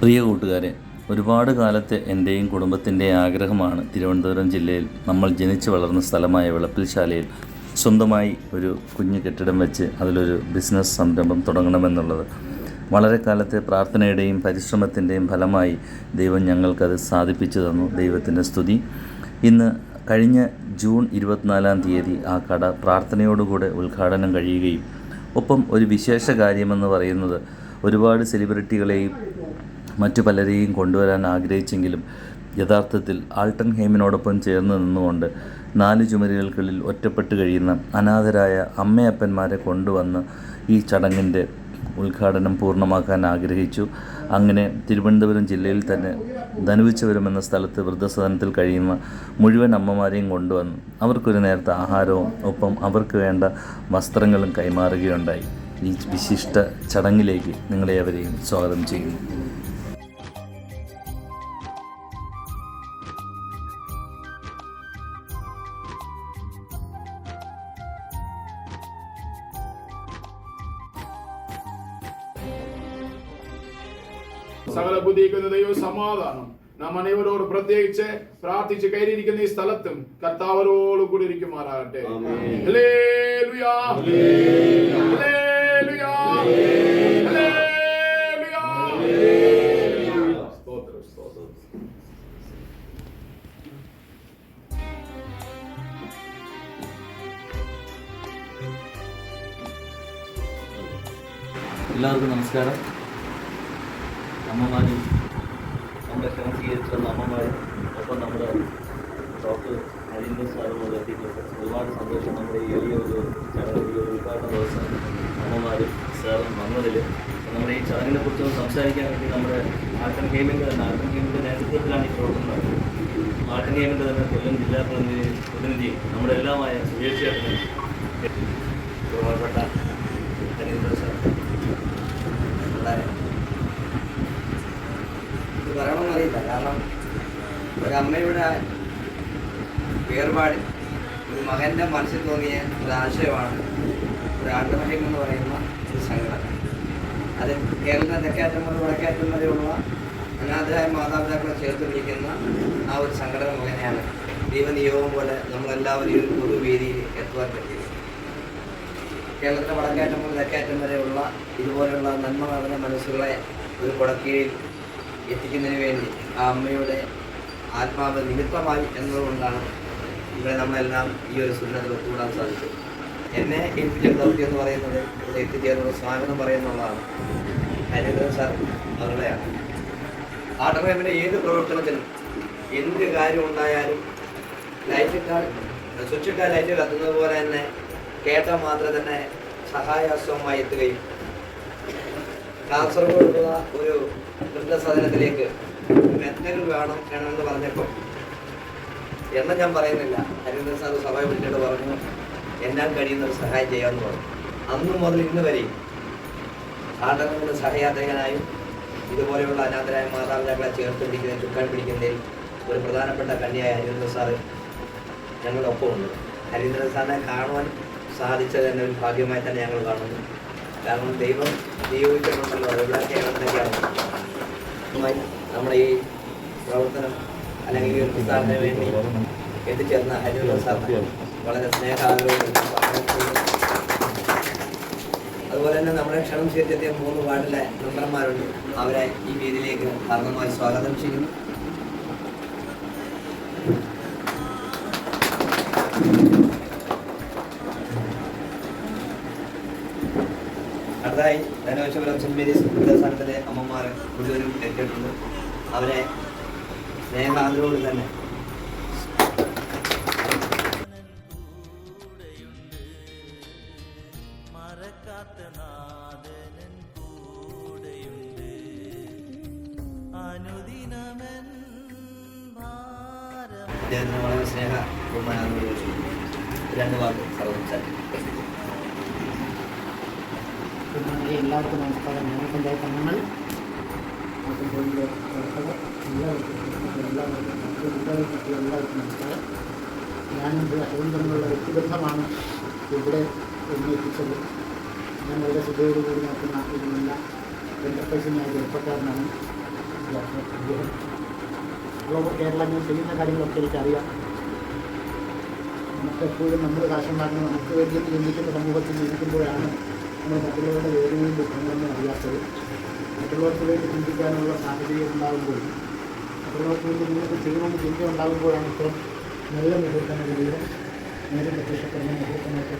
പ്രിയ കൂട്ടുകാരെ ഒരുപാട് കാലത്തെ എന്റെയും കുടുംബത്തിന്റെയും ആഗ്രഹമാണ് തിരുവനന്തപുരം ജില്ലയിൽ നമ്മൾ ജനിച്ചു വളർന്ന സ്ഥലമായ വിളപ്പിൽശാലയിൽ സ്വന്തമായി ഒരു കുഞ്ഞു കെട്ടിടം വെച്ച് അതിലൊരു ബിസിനസ് സംരംഭം തുടങ്ങണമെന്നുള്ളത്. വളരെ കാലത്തെ പ്രാർത്ഥനയുടെയും പരിശ്രമത്തിന്റെയും ഫലമായി ദൈവം ഞങ്ങൾക്കത് സാധിപ്പിച്ചു തന്നു. ദൈവത്തിന്റെ സ്തുതി. ഇന്ന് കഴിഞ്ഞ ജൂൺ ഇരുപത്തിനാലാം തീയതി ആ കട പ്രാർത്ഥനയോടുകൂടെ ഉദ്ഘാടനം കഴിയുകയും ഒപ്പം ഒരു വിശേഷ കാര്യമെന്ന് പറയുന്നത് ഒരുപാട് സെലിബ്രിറ്റികളെയും മറ്റു പലരെയും കൊണ്ടുവരാൻ ആഗ്രഹിച്ചെങ്കിലും യഥാർത്ഥത്തിൽ ആൾട്ടൺ ഹെയിമിനോടൊപ്പം ചേർന്ന് നിന്നുകൊണ്ട് നാല് ചുമരുകൾക്കുള്ളിൽ ഒറ്റപ്പെട്ട് കഴിയുന്ന അനാഥരായ അമ്മയപ്പന്മാരെ കൊണ്ടുവന്ന് ഈ ചടങ്ങിന്റെ ഉദ്ഘാടനം പൂർണമാക്കാൻ ആഗ്രഹിച്ചു. അങ്ങനെ തിരുവനന്തപുരം ജില്ലയിൽ തന്നെ ധനുവിച്ചപുരം എന്ന സ്ഥലത്ത് വൃദ്ധസദനത്തിൽ കഴിയുന്ന മുഴുവൻ അമ്മമാരെയും കൊണ്ടുവന്നു അവർക്കൊരു നേരത്തെ ആഹാരവും ഒപ്പം അവർക്ക് വേണ്ട വസ്ത്രങ്ങളും കൈമാറുകയുണ്ടായി. ഈ വിശിഷ്ട ചടങ്ങിലേക്ക് നിങ്ങളെ അവരെയും സ്വാഗതം ചെയ്യുന്നു. സകല ബുദ്ധിക്കുന്ന ദൈവ സമാധാനം നാം അനേവരോട് പ്രത്യേകിച്ച് പ്രാർത്ഥിച്ച് കയറിയിരിക്കുന്ന ഈ സ്ഥലത്തും കർത്താവരോട് കൂടി ഇരിക്കുമാറാകട്ടെ. എല്ലാവർക്കും നമസ്കാരം അമ്മമാരും നമ്മുടെ ക്ഷണം സ്വീകരിച്ചിരുന്ന അമ്മമാരും ഒപ്പം നമ്മുടെ ഡോക്ടർ അരിന്ദർ സാറും എത്തിയിട്ടുണ്ട് ഒരുപാട് സന്തോഷം നമ്മുടെ ഈ എളിയ ഒരു ചടങ്ങ് ഒരു ഉദ്ഘാടന ദിവസം അമ്മമാരും സാറും വന്നതിൽ നമ്മുടെ ഈ ചടങ്ങിനെ കുറിച്ച് സംസാരിക്കാൻ വേണ്ടി നമ്മുടെ ആർട്ടൻ ഗെയിമിന്റെ തന്നെ ആർട്ടൻ ഗെയിമിന്റെ നേതൃത്വത്തിലാണ് ഈ പ്രവർത്തനം നടത്തുന്നത് ആർട്ടൻ ഗെയിമിന്റെ തന്നെ കൊല്ലം ജില്ലാ പ്രതിനിധി പ്രതിനിധി നമ്മുടെ എല്ലാമായ സുരേഷ് ചേട്ടനും ബഹുമാനപ്പെട്ട ഹരീന്ദ്ര സാർ വളരെ പറയണമെന്നറിയില്ല കാരണം ഒരമ്മയുടെ വേർപാട്. ഒരു മകന്റെ മനസ്സിൽ തോന്നിയ ഒരാശയമാണ് ഒരു ആട്ടുമഹ്യം എന്ന് പറയുന്ന ഒരു സംഘടന അത് കേരളത്തിലെ തെക്കേറ്റം മുതൽ വടക്കേറ്റം വരെയുള്ള അനാഥരായ മാതാപിതാക്കളെ ചേർത്ത് പിടിക്കുന്ന ആ ഒരു സംഘടന മുഖേനയാണ് ദൈവനിയോഗം പോലെ നമ്മളെല്ലാവരും ഒരു പൊതുവേദിയിൽ എത്തുവാൻ പറ്റിയത്. കേരളത്തിലെ വടക്കേറ്റം മുതൽ തെക്കേറ്റം വരെയുള്ള ഇതുപോലെയുള്ള നന്മ നിറഞ്ഞ മനസ്സുകളെ ഒരു കുടക്കീഴിൽ എത്തിക്കുന്നതിന് വേണ്ടി ആ അമ്മയുടെ ആത്മാവ് നിമിത്തമായി എന്നതുകൊണ്ടാണ് ഇവിടെ നമ്മളെല്ലാം ഈ ഒരു സുന്നത്തിൽ ഒത്തുകൂടാൻ സാധിച്ചത്. എന്നെ ഏൽപ്പിച്ച ദൗത്യം എന്ന് പറയുന്നത് ഇവിടെ എത്തിച്ചേർന്നുള്ള സ്വാഗതം പറയുന്നുള്ളതാണ്. അനുഗ്രഹം സാർ അവരുടെയാണ്. ആട്ടറേമിന്റെ ഏത് പ്രവർത്തനത്തിനും എന്ത് കാര്യം ഉണ്ടായാലും ലൈറ്റ് ഇട്ടാൽ ലൈറ്റ് കത്തുന്നത് പോലെ തന്നെ കേട്ടാൽ മാത്രം തന്നെ സഹായാസ്വമായി എത്തുകയും കാസർഗോഡുള്ള ഒരു വൃദ്ധസദനത്തിലേക്ക് മെത്തൽ വേണം വേണമെന്ന് പറഞ്ഞപ്പോൾ എണ്ണം ഞാൻ പറയുന്നില്ല. ഹരിന്ദ്രൻ സാർ സഭ വിളിച്ചിട്ട് പറഞ്ഞു എന്നാൽ കഴിയുന്ന ഒരു സഹായം ചെയ്യാമെന്ന് പറഞ്ഞു. അന്ന് മുതൽ ഇന്ന് വരെയും ആട്ടങ്ങളുടെ സഹയാത്രികനായും ഇതുപോലെയുള്ള അനാഥരായ മാതാപിതാക്കളെ ചേർത്ത് പിടിക്കുന്ന ചുക്കാൻ പിടിക്കുന്നതിൽ ഒരു പ്രധാനപ്പെട്ട കണ്ണിയായ ഹരീന്ദ്രൻ സാറ് ഞങ്ങളുടെ ഒപ്പമുണ്ട് ഹരീന്ദ്രൻ സാറിനെ കാണുവാൻ സാധിച്ചത് തന്നെ ഒരു ഭാഗ്യമായി തന്നെ ഞങ്ങൾ കാണുന്നു. കാരണം ദൈവം അതെല്ലാം കേരളത്തിലേക്കാണ് ആദ്യമായി നമ്മുടെ ഈ പ്രവർത്തനം അല്ലെങ്കിൽ ഈ ഒരു പ്രസ്ഥാനത്തിന് വേണ്ടി എത്തിച്ചേർന്ന ഹരിവർ സാറിന് വളരെ സ്നേഹാഗ്രഹം അതുപോലെ തന്നെ നമ്മുടെ ക്ഷണം സ്വീകരിച്ചെത്തിയ മൂന്ന് വാർഡിലെ മെമ്പർമാരുണ്ട്. അവരെ ഈ വേദിയിലേക്ക് ഹാർദമായി സ്വാഗതം ചെയ്യുന്നു. ധനവശപുരം സെന്റ് മേരീസ് അമ്മമാർ മുഴുവനും എത്തിയിട്ടുണ്ട് അവരെ സ്നേഹാദരോട് തന്നെ. വളരെ സ്നേഹ ചോദിച്ചു രണ്ട് വാക്ക് സർവ കുഞ്ഞുങ്ങളെ എല്ലാവർക്കും നമസ്കാരം. ഞങ്ങൾ പഞ്ചായത്ത് അംഗങ്ങൾ ആദ്യം പോയിന്റ് പ്രവർത്തകർ എല്ലാവർക്കും എല്ലാവർക്കും നമസ്കാരം. ഞാനിത് അരവിന്ദനുള്ള വ്യക്തിബന്ധമാണ് ഇവിടെ എത്തിച്ചത്. ഞാൻ വളരെ ശ്രദ്ധയോടുകൂടി നോക്കുന്ന നല്ല എന്റർപ്രൈസിനായ ചെറുപ്പക്കാരനാണ്. ഗ്ലോബൽ കേരള ഞാൻ ചെയ്യുന്ന കാര്യങ്ങളൊക്കെ എനിക്കറിയാം. നമുക്കെപ്പോഴും നമ്മൾ കാശുണ്ടാക്കുന്നത് നമുക്ക് വേണ്ടി ചിന്തിക്കുന്ന സമൂഹത്തിൽ ജീവിക്കുമ്പോഴാണ് നമ്മൾ മറ്റുള്ളവരുടെ വേദനയും ദുഃഖങ്ങളൊന്നും അറിയാത്തത് മറ്റുള്ളവർക്ക് വേണ്ടി ചിന്തിക്കാനുള്ള സാഹചര്യം ഉണ്ടാകുമ്പോൾ മറ്റുള്ളവർക്ക് വേണ്ടി നിങ്ങൾക്ക് ചെയ്യണമെന്ന് ചിന്ത ഉണ്ടാകുമ്പോഴാണ് ഇപ്പോൾ നല്ല മുഹൂർത്തങ്ങളിലൂടെ നേരെ പ്രത്യക്ഷപ്പെടുന്ന മുഹൂർത്തങ്ങൾക്ക്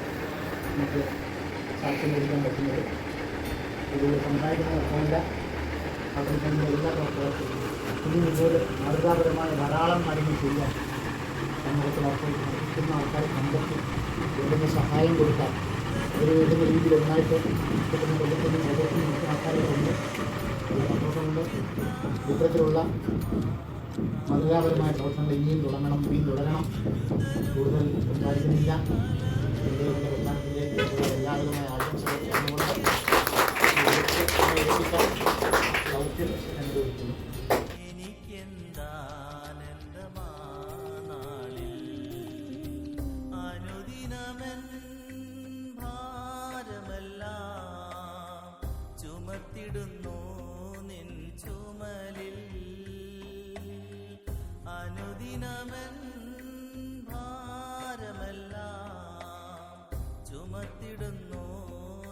നമുക്ക് സാക്ഷ്യം കൊടുക്കാൻ പറ്റുന്നത്. ഇത് സമുദായത്തിന് മാത്രമല്ല അവിടെ തന്നെ എല്ലാ പ്രവർത്തകർക്കും ഇനി ഇതുപോലെ മാതൃകാപരമായ ധാരാളം കാര്യങ്ങൾ ചെയ്യാൻ സമൂഹത്തിൽ അവർക്ക് ആൾക്കാരെ കണ്ടെത്തി വേണ്ടുന്ന സഹായം കൊടുക്കാൻ വേണ്ടുന്ന രീതിയിൽ ഒന്നായിട്ട് കിട്ടുന്ന ഇത്തരത്തിലുള്ള മാതൃകാപരമായ പ്രവർത്തനങ്ങൾ ഇനിയും തുടങ്ങണം ഇനിയും തുടരണം. കൂടുതൽ സംസാരിക്കുന്നില്ല. എന്റെ പ്രസ്ഥാനത്തിന്റെ ചുമത്തിടുന്നു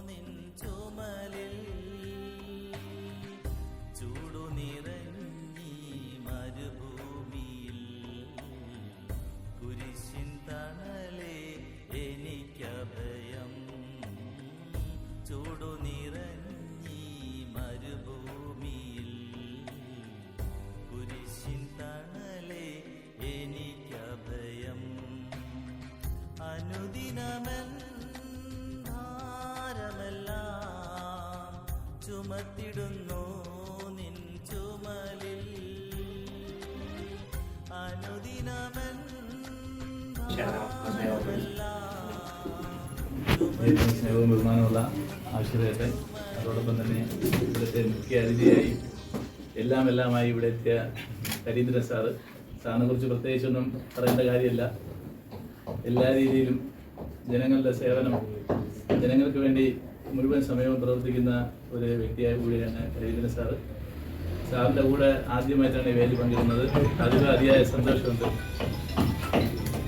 നിൻ ചുമലിൽ. ചൂടു നിറഞ്ഞി മരുഭൂമിയിൽ. കുരിശിൻ തണലേ എനിക്കഭയം. ചൂടു നിറഞ്ഞി മരുഭൂമിയിൽ. കുരിശിൻ തണലേ എനിക്കഭയം. അനുദിനമെൻ ഏറ്റവും സ്നേഹവും ബഹുമാനമുള്ള ആശ്രയത്തെ അതോടൊപ്പം തന്നെ ഇവിടുത്തെ മുഖ്യ അതിഥിയായി എല്ലാം എല്ലാമായി ഇവിടെ എത്തിയ ഹരീന്ദ്രൻ സാറ്. സാറിനെ കുറിച്ച് പ്രത്യേകിച്ചൊന്നും പറയേണ്ട കാര്യമില്ല. എല്ലാ രീതിയിലും ജനങ്ങളുടെ സേവനം ജനങ്ങൾക്ക് വേണ്ടി മുഴുവൻ സമയവും പ്രവർത്തിക്കുന്ന ഒരു വ്യക്തിയായ കൂടിയാണ് കരീന്ദ്രൻ സാറ്. സാറിന്റെ കൂടെ ആദ്യമായിട്ടാണ് വേദി പങ്കിടുന്നത്. അതിലും അതിയായ സന്തോഷമുണ്ട്.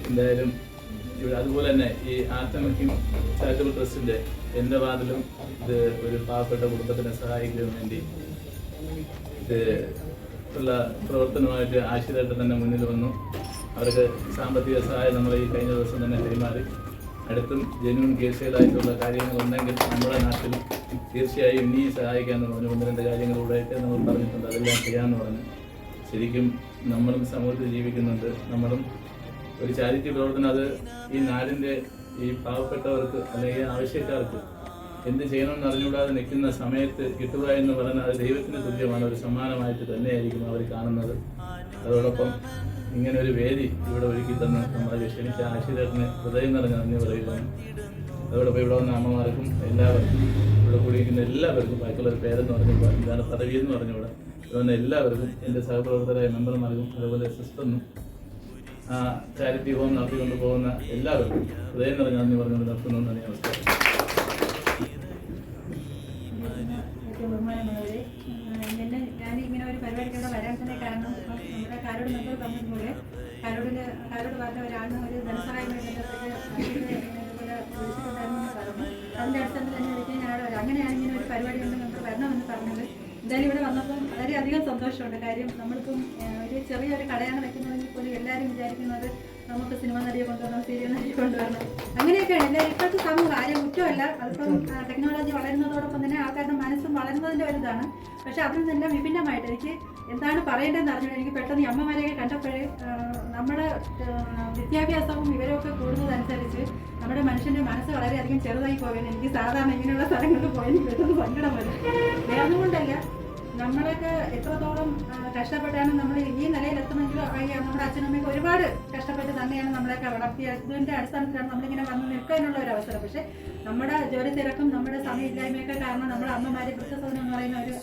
എന്തായാലും ഇവിടെ അതുപോലെ തന്നെ ഈ ആർട്ടമയ്ക്കും ചാരിറ്റബിൾ ട്രസ്റ്റിന്റെ എന്റെ വാതിലും ഇത് ഒരു പാവപ്പെട്ട കുടുംബത്തിനെ സഹായിക്കുന്നതിന് വേണ്ടി ഇത് ഉള്ള പ്രവർത്തനമായിട്ട് ആശീർവാദം തന്നെ മുന്നിൽ വന്നു. അവർക്ക് സാമ്പത്തിക സഹായം നമ്മൾ ഈ കഴിഞ്ഞ ദിവസം തന്നെ കൈമാറി. അടുത്തും ജനുവൻ കേസുകളായിട്ടുള്ള കാര്യങ്ങളുണ്ടെങ്കിൽ നമ്മുടെ നാട്ടിൽ തീർച്ചയായും ഇനിയും സഹായിക്കാമെന്ന് പറഞ്ഞു. ഒന്ന് രണ്ട് കാര്യങ്ങളിലൂടെയൊക്കെ നമ്മൾ പറഞ്ഞിട്ടുണ്ട്. അതെല്ലാം ചെയ്യാമെന്ന് പറഞ്ഞു. ശരിക്കും നമ്മളും സമൂഹത്തിൽ ജീവിക്കുന്നുണ്ട്. നമ്മളും ഒരു ചാരിറ്റി പ്രവർത്തനം അത് ഈ നാടിന്റെ ഈ പാവപ്പെട്ടവർക്ക് അല്ലെങ്കിൽ ആവശ്യക്കാർക്ക് എന്ത് ചെയ്യണമെന്ന് അറിഞ്ഞുകൂടാതെ നിൽക്കുന്ന സമയത്ത് കിട്ടുക എന്ന് പറഞ്ഞാൽ അത് ദൈവത്തിന് തുല്യമാണ് ഒരു സമ്മാനമായിട്ട് തന്നെയായിരിക്കും അവർ കാണുന്നത്. അതോടൊപ്പം ഇങ്ങനെ ഒരു വേദി ഇവിടെ ഒരുക്കി തന്ന നമ്മളെ ക്ഷണിച്ച ആശീർവാദത്തിന് ഹൃദയം നിറഞ്ഞ നന്ദി പറയുകയാണ് അതോടൊപ്പം ഇവിടെ വന്ന അമ്മമാർക്കും എല്ലാവർക്കും ഇവിടെ കൂടിയിരിക്കുന്ന എല്ലാവർക്കും ബാക്കിയുള്ള ഒരു പേരെന്ന് പറഞ്ഞപ്പോൾ ഇതാണ് പദവി എന്ന് പറഞ്ഞുകൂടെ. ഇവിടെ വന്ന എല്ലാവർക്കും എന്റെ സഹപ്രവർത്തകരായ മെമ്പർമാർക്കും അതുപോലെ സിസ്റ്ററിനും ചാരിറ്റി ഹോം നടത്തിക്കൊണ്ട് പോകുന്ന എല്ലാവർക്കും ഹൃദയം നിറഞ്ഞ നന്ദി പറഞ്ഞുകൊണ്ട് നിർത്തുന്നു. നന്ദി നമസ്കാരം. എന്തായാലും ഇവിടെ വന്നപ്പോൾ വളരെയധികം സന്തോഷമുണ്ട്. കാര്യം ഏഹ്, ഒരു ചെറിയൊരു കടയാണ് വെക്കുന്നതെങ്കിൽ പോലും എല്ലാവരും വിചാരിക്കുന്നത് നമുക്ക് സിനിമ നടിയെ കൊണ്ടുവരണം സീരിയൽ നടിയെ കൊണ്ടുവരണം. അങ്ങനെയൊക്കെയാണ്. എല്ലാവരും ഇപ്പോഴത്തെ സമൂഹം ആരും കുറ്റമല്ല അതിപ്പം ടെക്നോളജി വളരുന്നതോടൊപ്പം തന്നെ ആൾക്കാരുടെ മനസ്സും വളരുന്നതിന്റെ ഒരു ഇതാണ്. പക്ഷെ അതിൽ നിന്നെല്ലാം വിഭിന്നമായിട്ട് എനിക്ക് എന്താണ് പറയേണ്ടതെന്ന് അറിഞ്ഞു എനിക്ക് പെട്ടെന്ന് ഈ അമ്മമാരെയൊക്കെ കണ്ടപ്പോഴേ നമ്മുടെ വിദ്യാഭ്യാസവും വിവരമൊക്കെ കൂടുന്നതനുസരിച്ച് നമ്മുടെ മനുഷ്യന്റെ മനസ്സ് വളരെയധികം ചെറുതായി പോകാൻ എനിക്ക് സാധാരണ ഇങ്ങനെയുള്ള സ്ഥലങ്ങളിൽ പോയി എനിക്ക് പെട്ടെന്ന് സങ്കടം വരും. വേറെ കൊണ്ടല്ല. നമ്മളൊക്കെ എത്രത്തോളം കഷ്ടപ്പെട്ടാണ് നമ്മൾ ഈ നിലയിൽ നിലയിലെത്തണമെങ്കിൽ അറിയാം നമ്മുടെ അച്ഛനമ്മയ്ക്ക് ഒരുപാട് കഷ്ടപ്പെട്ട് തന്നെയാണ് നമ്മളെയൊക്കെ വളർത്തിയ ഇതിന്റെ അടിസ്ഥാനത്തിലാണ് നമ്മളിങ്ങനെ വന്ന് നിൽക്കാനുള്ള ഒരു അവസരം. പക്ഷേ നമ്മുടെ ജോലി തിരക്കും നമ്മുടെ സമയമില്ലായ്മയൊക്കെ കാരണം നമ്മുടെ അമ്മമാരെ വൃദ്ധസദനം എന്ന് പറയുന്ന ഒരു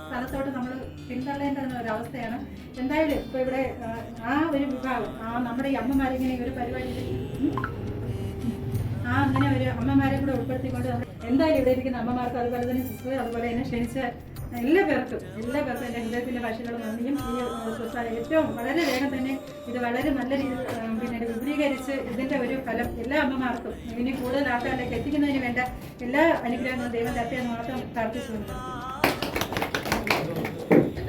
സ്ഥലത്തോട്ട് നമ്മൾ പിന്തള്ളേണ്ടുന്ന ഒരു അവസ്ഥയാണ്. എന്തായാലും ഇപ്പൊ ഇവിടെ ആ, ഒരു വിഭാഗം ആ നമ്മുടെ ഈ അമ്മമാരിങ്ങനെ ഈ ഒരു പരിപാടി ആ അങ്ങനെ ഒരു അമ്മമാരെ കൂടെ ഉൾപ്പെടുത്തിക്കൊണ്ട് എന്തായാലും ഇവിടെ ഇരിക്കുന്ന അമ്മമാർക്ക് അതുപോലെ തന്നെ സിസ്റ്റർ അതുപോലെ തന്നെ ക്ഷണിച്ച എല്ലാ പേർക്കും എല്ലാ പേർക്കും എന്റെ ഹൃദയത്തിന്റെ ഭാഷകളും നന്ദിയും ഈ സ്വസ്ഥ- ഏറ്റവും വളരെ വേഗം തന്നെ ഇത് വളരെ നല്ല രീതിയിൽ പിന്നെ വിപുലീകരിച്ച് ഇതിന്റെ ഒരു ഫലം എല്ലാ അമ്മമാർക്കും ഇനി കൂടുതൽ ആൾക്കാരിലേക്ക് എത്തിക്കുന്നതിന് വേണ്ട എല്ലാ അനുഗ്രഹങ്ങളും ദൈവം തട്ടിയെന്ന് മാത്രം പ്രാർത്ഥിച്ചുകൊണ്ട്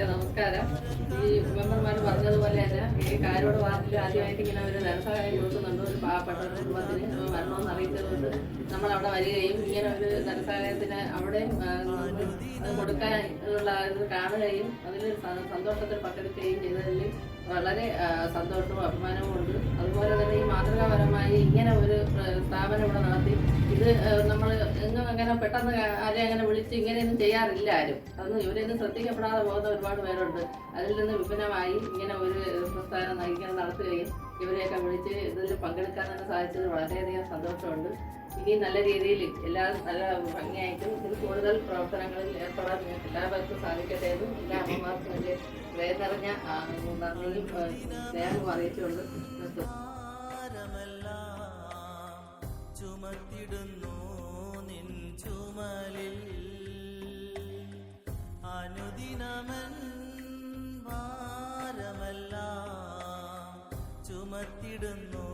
നമസ്കാരം. ഈ മെമ്പർമാർ പറഞ്ഞതുപോലെ തന്നെ ഈ കാരോട് വാർഡിൽ ആദ്യമായിട്ട് ഇങ്ങനെ ഒരു ധനസഹായം കൊടുക്കുന്നുണ്ട് ഒരു പാവപ്പെട്ട കുടുംബത്തിന് വരണമെന്ന് അറിയിച്ചതുകൊണ്ട് നമ്മൾ അവിടെ വരികയും ഇങ്ങനെ ഒരു ധനസഹായത്തിന് അവിടെ കൊടുക്കാനുള്ള കാണുകയും അതിൽ സന്തോഷത്തിൽ പങ്കെടുക്കുകയും ചെയ്തതിൽ വളരെ സന്തോഷവും അഭിമാനവും ഉണ്ട്. അതുപോലെ തന്നെ ഈ മാതൃകാപരമായി ഇങ്ങനെ ഒരു സ്ഥാപനം ഇവിടെ നടത്തി ഇത് നമ്മൾ എങ്ങും അങ്ങനെ പെട്ടെന്ന് ആരെയും അങ്ങനെ വിളിച്ച് ഇങ്ങനെയൊന്നും ചെയ്യാറില്ല ആരും. അതൊന്നും ഇവരെയൊന്നും ശ്രദ്ധിക്കപ്പെടാതെ പോകുന്ന ഒരുപാട് പേരുണ്ട്. അതിൽ നിന്ന് വിഭിന്നമായി ഇങ്ങനെ ഒരു പ്രസ്ഥാനം ഇങ്ങനെ നടത്തുകയും ഇവരെയൊക്കെ വിളിച്ച് ഇതിൽ പങ്കെടുക്കാൻ തന്നെ സാധിച്ചത് വളരെയധികം സന്തോഷമുണ്ട്. ഇനി നല്ല രീതിയിൽ എല്ലാ നല്ല ഭംഗിയായിട്ടും ഇതിൽ കൂടുതൽ പ്രവർത്തനങ്ങളിൽ ഏർപ്പെടാൻ എല്ലാവർക്കും സാധിക്കട്ടെ എന്നും എല്ലാ അമ്മമാർക്കും വലിയ വേദന നിറഞ്ഞ നന്ദിയും അറിയിച്ചുകൊണ്ട് ചുമത്തിടുന്നു നിൻ ചുമലിൽ. അനുദിനമൻ ഭാരമെല്ലാം ചുമത്തിടുന്നു